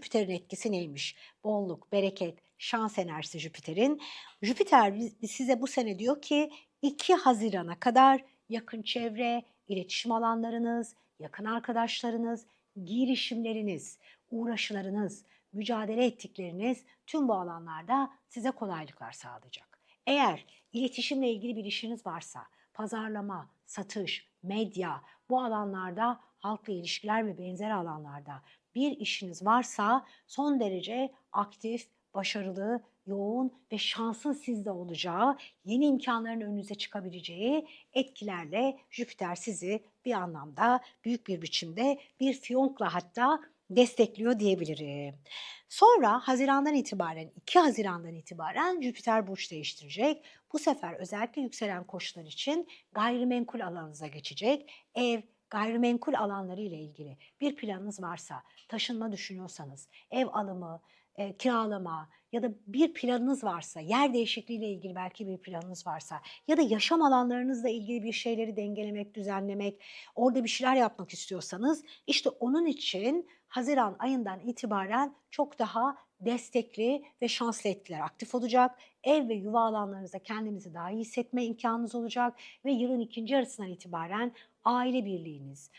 Jüpiter'in etkisi neymiş? Bolluk, bereket, şans enerjisi Jüpiter'in. Jüpiter size bu sene diyor ki 2 Haziran'a kadar yakın çevre, iletişim alanlarınız, yakın arkadaşlarınız, girişimleriniz, uğraşılarınız, mücadele ettikleriniz tüm bu alanlarda size kolaylıklar sağlayacak. Eğer iletişimle ilgili bir işiniz varsa, pazarlama, satış, medya bu alanlarda halkla ilişkiler ve benzeri alanlarda bir işiniz varsa son derece aktif, başarılı, yoğun ve şansın sizde olacağı, yeni imkanların önünüze çıkabileceği etkilerle Jüpiter sizi bir anlamda büyük bir biçimde bir fiyonkla hatta destekliyor diyebilirim. Sonra Haziran'dan itibaren 2 Haziran'dan itibaren Jüpiter burç değiştirecek. Bu sefer özellikle yükselen koçlar için gayrimenkul alanınıza geçecek. Ev, gayrimenkul alanları ile ilgili bir planınız varsa, taşınma düşünüyorsanız, ev alımı, e, kiralama ya da bir planınız varsa, yer değişikliği ile ilgili belki bir planınız varsa ya da yaşam alanlarınızla ilgili bir şeyleri dengelemek, düzenlemek, orada bir şeyler yapmak istiyorsanız işte onun için Haziran ayından itibaren çok daha destekli ve şanslı etkiler aktif olacak. Ev ve yuva alanlarınızda kendinizi daha iyi hissetme imkanınız olacak ve yılın ikinci yarısından itibaren aile birliğiniz,